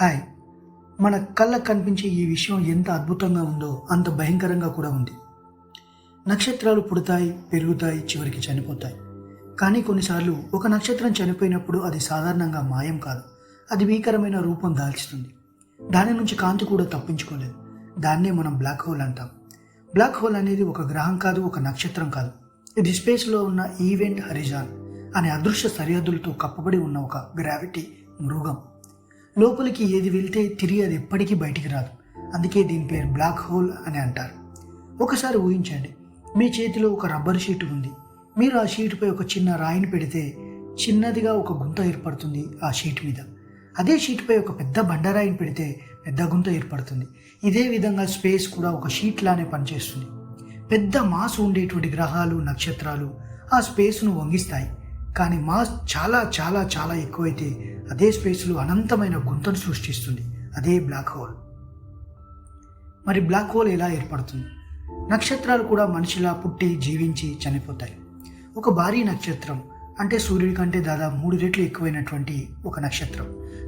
Hi. మన కళ్ళకు కనిపించే ఈ విషయం ఎంత అద్భుతంగా ఉందో అంత భయంకరంగా కూడా ఉంది. నక్షత్రాలు పుడతాయి పెరుగుతాయి చివరికి చనిపోతాయి. కానీ కొన్నిసార్లు ఒక నక్షత్రం చనిపోయినప్పుడు అది సాధారణంగా మాయం కాదు. అది భీకరమైన రూపం దాల్చుతుంది దాని నుంచి కాంతి కూడా తప్పించుకోలేదు. దాన్నే మనం బ్లాక్ హోల్ అంటాం. బ్లాక్ హోల్ అనేది ఒక గ్రహం కాదు ఒక నక్షత్రం కాదు. ఇది స్పేస్లో ఉన్న ఈవెంట్ హరిజాన్ అనే అదృశ్య సరిహద్దులతో కప్పబడి ఉన్న ఒక గ్రావిటీ మృగం. లోపలికి ఏది వెళ్తే తిరిగి అది ఎప్పటికీ బయటికి రాదు. అందుకే దీని పేరు బ్లాక్ హోల్ అని అంటారు. ఒకసారి ఊహించండి మీ చేతిలో ఒక రబ్బర్ షీట్ ఉంది. మీరు ఆ షీటుపై ఒక చిన్న రాయిని పెడితే చిన్నదిగా ఒక గుంత ఏర్పడుతుంది ఆ షీట్ మీద. అదే షీట్పై ఒక పెద్ద బండరాయిని పెడితే పెద్ద గుంత ఏర్పడుతుంది. ఇదే విధంగా స్పేస్ కూడా ఒక షీట్ లానే పనిచేస్తుంది. పెద్ద మాస్ ఉండేటువంటి గ్రహాలు నక్షత్రాలు ఆ స్పేస్ను వంగిస్తాయి. కానీ మాస్ చాలా చాలా చాలా ఎక్కువైతే అదే స్పేస్లో అనంతమైన గుంతను సృష్టిస్తుంది. అదే బ్లాక్ హోల్. మరి బ్లాక్ హోల్ ఎలా ఏర్పడుతుంది? నక్షత్రాలు కూడా మనిషిలా పుట్టి జీవించి చనిపోతాయి. ఒక భారీ నక్షత్రం అంటే సూర్యుడి కంటే దాదాపు మూడు రెట్లు ఎక్కువైనటువంటి ఒక నక్షత్రం.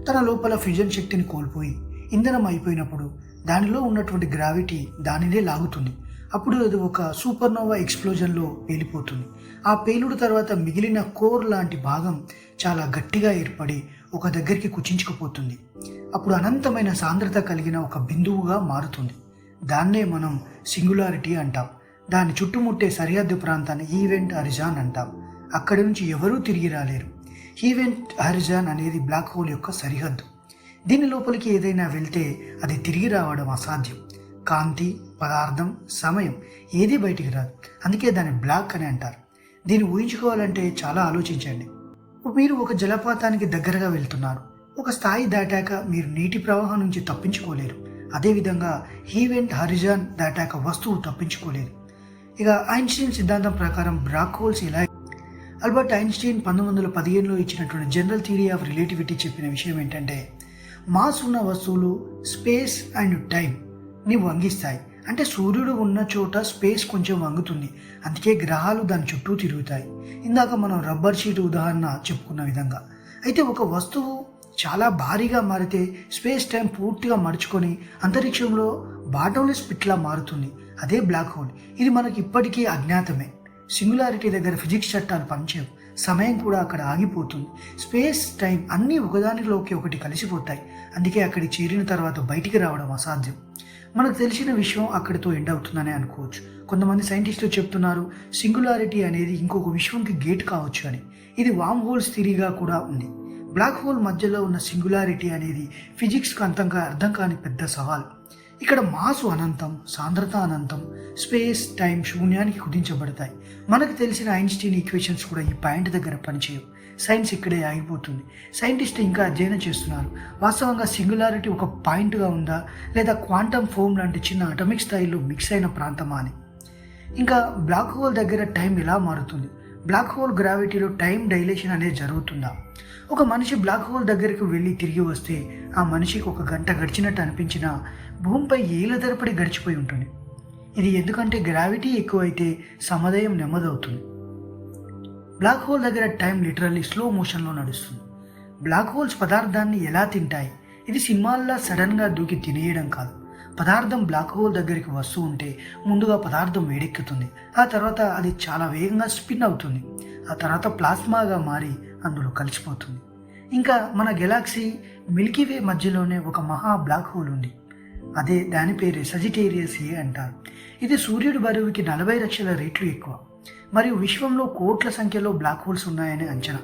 తన లోపల ఫ్యూజన్ శక్తిని కోల్పోయి ఇంధనం అయిపోయినప్పుడు దానిలో ఉన్నటువంటి గ్రావిటీ దానినే లాగుతుంది. అప్పుడు అది ఒక సూపర్నోవా ఎక్స్ప్లోజన్లో పేలిపోతుంది. ఆ పేలుడు తర్వాత మిగిలిన కోర్ లాంటి భాగం చాలా గట్టిగా ఏర్పడి ఒక దగ్గరికి కుచించుకుపోతుంది. అప్పుడు అనంతమైన సాంద్రత కలిగిన ఒక బిందువుగా మారుతుంది. దాన్నే మనం సింగులారిటీ అంటాం. దాని చుట్టుముట్టే సరిహద్దు ప్రాంతాన్ని ఈవెంట్ హరిజాన్ అంటాం. అక్కడి నుంచి ఎవరూ తిరిగి రాలేరు. ఈవెంట్ హరిజాన్ అనేది బ్లాక్ హోల్ యొక్క సరిహద్దు. దీని లోపలికి ఏదైనా వెళ్తే అది తిరిగి రావడం అసాధ్యం. కాంతి పదార్థం సమయం ఏది బయటికి రాదు. అందుకే దాన్ని బ్లాక్ అని అంటారు. దీన్ని ఊహించుకోవాలంటే చాలా ఆలోచించండి. మీరు ఒక జలపాతానికి దగ్గరగా వెళ్తున్నారు. ఒక స్థాయి దాటాక మీరు నీటి ప్రవాహం నుంచి తప్పించుకోలేరు. అదేవిధంగా ఈవెంట్ హరిజాన్ దాటాక వస్తువు తప్పించుకోలేదు ఇక ఐన్స్టీన్ సిద్ధాంతం ప్రకారం బ్లాక్ హోల్స్ ఎలా ఆల్బర్ట్ ఐన్స్టీన్ పంతొమ్మిది వందల పదిహేనులో ఇచ్చినటువంటి జనరల్ థియరీ ఆఫ్ రిలేటివిటీ చెప్పిన విషయం ఏంటంటే మాస్ ఉన్న వస్తువులు స్పేస్ అండ్ టైం ని వంగిస్తాయి. అంటే సూర్యుడు ఉన్న చోట స్పేస్ కొంచెం వంగుతుంది. అందుకే గ్రహాలు దాని చుట్టూ తిరుగుతాయి. ఇందాక మనం రబ్బర్ షీట్ ఉదాహరణ చెప్పుకున్న విధంగా. అయితే ఒక వస్తువు చాలా భారీగా మారితే స్పేస్ టైం పూర్తిగా మడుచుకొని అంతరిక్షంలో బాటంలెస్ పిట్లా మారుతుంది. అదే బ్లాక్ హోల్. ఇది మనకి ఇప్పటికీ అజ్ఞాతమే. సింగులారిటీ దగ్గర ఫిజిక్స్ చట్టాలు పనిచేయవు. సమయం కూడా అక్కడ ఆగిపోతుంది. స్పేస్ టైం అన్నీ ఒకదానిలోకి ఒకటి కలిసిపోతాయి. అందుకే అక్కడికి చేరిన తర్వాత బయటికి రావడం అసాధ్యం. మనకు తెలిసిన విషయం అక్కడితో ఎండ్ అవుతుందని అనుకోవచ్చు. కొంతమంది సైంటిస్టులు చెప్తున్నారు సింగులారిటీ అనేది ఇంకొక విశ్వంకి గేట్ కావచ్చు అని. ఇది వామ్ హోల్స్ థిరీగా కూడా ఉంది. బ్లాక్ హోల్ మధ్యలో ఉన్న సింగులారిటీ అనేది ఫిజిక్స్కు అంతంగా అర్థం కాని పెద్ద సవాల్. ఇక్కడ మాసు అనంతం సాంద్రత అనంతం స్పేస్ టైం శూన్యానికి కుదించబడతాయి. మనకు తెలిసిన ఐన్స్టీన్ ఈక్వేషన్స్ కూడా ఈ పాయింట్ దగ్గర పనిచేయవు. సైన్స్ ఇక్కడే ఆగిపోతుంది. సైంటిస్టులు ఇంకా అధ్యయనం చేస్తున్నారు. వాస్తవంగా సింగులారిటీ ఒక పాయింట్గా ఉందా లేదా క్వాంటమ్ ఫోమ్ లాంటి చిన్న అటమిక్ స్థాయిలో మిక్స్ అయిన ప్రాంతమా అని? ఇంకా బ్లాక్ హోల్ దగ్గర టైం ఎలా మారుతుంది? బ్లాక్ హోల్ గ్రావిటీలో టైం డైలేషన్ అనేది జరుగుతుందా? ఒక మనిషి బ్లాక్ హోల్ దగ్గరికి వెళ్ళి తిరిగి వస్తే ఆ మనిషికి ఒక గంట గడిచినట్టు అనిపించినా భూమిపై ఏళ్ళ తరపడి గడిచిపోయి ఉంటుంది. ఇది ఎందుకంటే గ్రావిటీ ఎక్కువైతే సమదయం నెమ్మదవుతుంది. బ్లాక్ హోల్ దగ్గర టైం లిటరల్లీ స్లో మోషన్లో నడుస్తుంది. బ్లాక్ హోల్స్ పదార్థాన్ని ఎలా తింటాయి? ఇది సినిమాల్లో సడన్గా దూకి తినేయడం కాదు. పదార్థం బ్లాక్ హోల్ దగ్గరికి వస్తూ ఉంటే ముందుగా పదార్థం వేడెక్కుతుంది. ఆ తర్వాత అది చాలా వేగంగా స్పిన్ అవుతుంది. ఆ తర్వాత ప్లాస్మాగా మారి అందులో కలిసిపోతుంది. ఇంకా మన గెలాక్సీ మిల్కీవే మధ్యలోనే ఒక మహా బ్లాక్ హోల్ ఉంది. అదే దాని పేరే సజిటేరియస్ ఏ అంటారు. ఇది సూర్యుడి బరువుకి నలభై లక్షల రేట్లు ఎక్కువ. మరియు విశ్వంలో కోట్ల సంఖ్యలో బ్లాక్ హోల్స్ ఉన్నాయని అంచనా.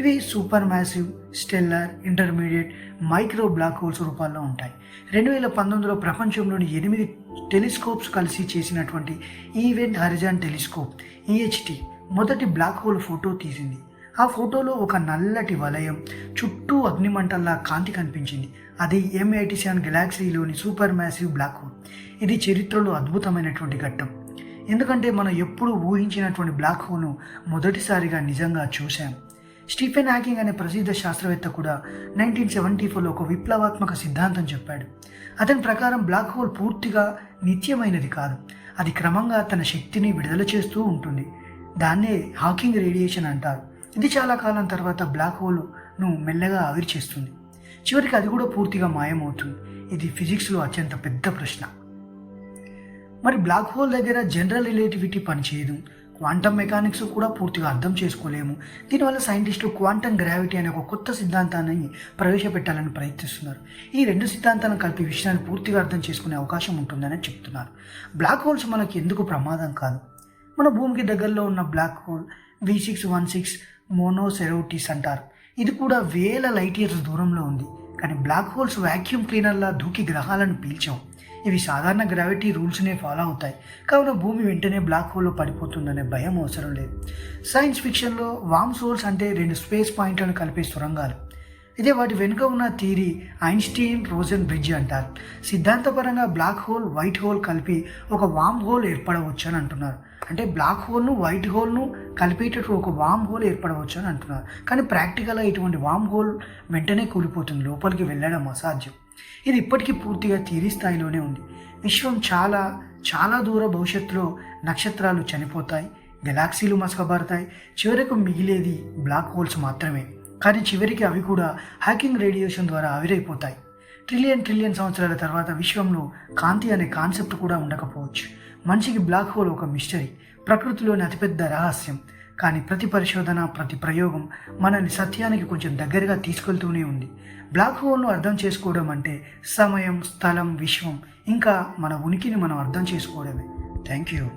ఇవి super massive stellar intermediate micro black holes రూపాల్లో ఉంటాయి. రెండు వేల పంతొమ్మిదిలో ప్రపంచంలోని ఎనిమిది టెలిస్కోప్స్ కలిసి చేసినటువంటి ఈవెంట్ హరిజాన్ టెలిస్కోప్ ఈహెచ్టి మొదటి బ్లాక్ హోల్ ఫోటో తీసింది. ఆ ఫోటోలో ఒక నల్లటి వలయం చుట్టూ అగ్నిమంటల్లా కాంతి కనిపించింది. అది ఎం ఎయిటీ సెవెన్ గెలాక్సీలోని సూపర్ మ్యాసివ్ బ్లాక్ హోల్. ఇది చరిత్రలో అద్భుతమైనటువంటి ఘట్టం. ఎందుకంటే మనం ఎప్పుడు ఊహించినటువంటి బ్లాక్ హోల్ను మొదటిసారిగా నిజంగా చూశాం. స్టీఫెన్ హ్యాకింగ్ అనే ప్రసిద్ధ శాస్త్రవేత్త కూడా నైన్టీన్ సెవెంటీ ఫోర్లో ఒక విప్లవాత్మక సిద్ధాంతం చెప్పాడు. అతని ప్రకారం బ్లాక్ హోల్ పూర్తిగా నిత్యమైనది కాదు. అది క్రమంగా తన శక్తిని విడుదల చేస్తూ ఉంటుంది. దాన్నే హాకింగ్ రేడియేషన్ అంటారు. ఇది చాలా కాలం తర్వాత బ్లాక్ హోల్ను మెల్లగా ఆవిరి చేస్తుంది చివరికి అది కూడా పూర్తిగా మాయమవుతుంది. ఇది ఫిజిక్స్లో అత్యంత పెద్ద ప్రశ్న. మరి బ్లాక్ హోల్ దగ్గర జనరల్ రిలేటివిటీ పనిచేయదు. క్వాంటమ్ మెకానిక్స్ కూడా పూర్తిగా అర్థం చేసుకోలేము. దీనివల్ల సైంటిస్టులు క్వాంటమ్ గ్రావిటీ అనే ఒక కొత్త సిద్ధాంతాన్ని ప్రవేశపెట్టాలని ప్రయత్నిస్తున్నారు. ఈ రెండు సిద్ధాంతాలను కలిపి విషయాన్ని పూర్తిగా అర్థం చేసుకునే అవకాశం ఉంటుందని చెప్తున్నారు. బ్లాక్ హోల్స్ మనకి ఎందుకు ప్రమాదం కాదు? మన భూమికి దగ్గరలో ఉన్న black hole V six one six Monocerotis అంటారు. ఇది కూడా వేల లైట్ ఇయర్స్ దూరంలో ఉంది. కానీ బ్లాక్ హోల్స్ వాక్యూమ్ క్లీనర్లా దూకి గ్రహాలను పీల్చాం. ఇవి సాధారణ గ్రావిటీ రూల్స్నే ఫాలో అవుతాయి. కావున భూమి వెంటనే బ్లాక్ హోల్లో పడిపోతుందనే భయం అవసరం లేదు. సైన్స్ ఫిక్షన్లో వామ్ సోల్స్ అంటే రెండు స్పేస్ పాయింట్లను కలిపే సొరంగాలు. ఇదే వాటి వెనుక ఉన్న థీరీ ఐన్స్టీన్ రోజన్ బ్రిడ్జ్ అంటారు. సిద్ధాంతపరంగా బ్లాక్ హోల్ వైట్ హోల్ కలిపి ఒక వామ్ హోల్ ఏర్పడవచ్చు అని అంటున్నారు. అంటే బ్లాక్ హోల్ను వైట్ హోల్ను కలిపేటట్టు ఒక వామ్ హోల్ ఏర్పడవచ్చు అని అంటున్నారు. కానీ ప్రాక్టికల్గా ఇటువంటి వామ్ హోల్ వెంటనే కూలిపోతుంది లోపలికి వెళ్ళడం అసాధ్యం. ఇది ఇప్పటికీ పూర్తిగా తీరి స్థాయిలోనే ఉంది. విశ్వం చాలా చాలా దూర భవిష్యత్తులో నక్షత్రాలు చనిపోతాయి గెలాక్సీలు మసకబారుతాయి. చివరకు మిగిలేది బ్లాక్ హోల్స్ మాత్రమే. కానీ చివరికి అవి కూడా హ్యాకింగ్ రేడియేషన్ ద్వారా ఆవిరైపోతాయి. ట్రిలియన్ ట్రిలియన్ సంవత్సరాల తర్వాత విశ్వంలో కాంతి అనే కాన్సెప్ట్ కూడా ఉండకపోవచ్చు. మనిషికి బ్లాక్ హోల్ ఒక మిస్టరీ ప్రకృతిలోని అతిపెద్ద రహస్యం. కానీ ప్రతి పరిశోధన ప్రతి ప్రయోగం మనల్ని సత్యానికి కొంచెం దగ్గరగా తీసుకెళ్తూనే ఉంది. బ్లాక్ హోల్ను అర్థం చేసుకోవడం అంటే సమయం స్థలం విశ్వం. ఇంకా మన ఉనికిని మనం అర్థం చేసుకోవడమే. Thank you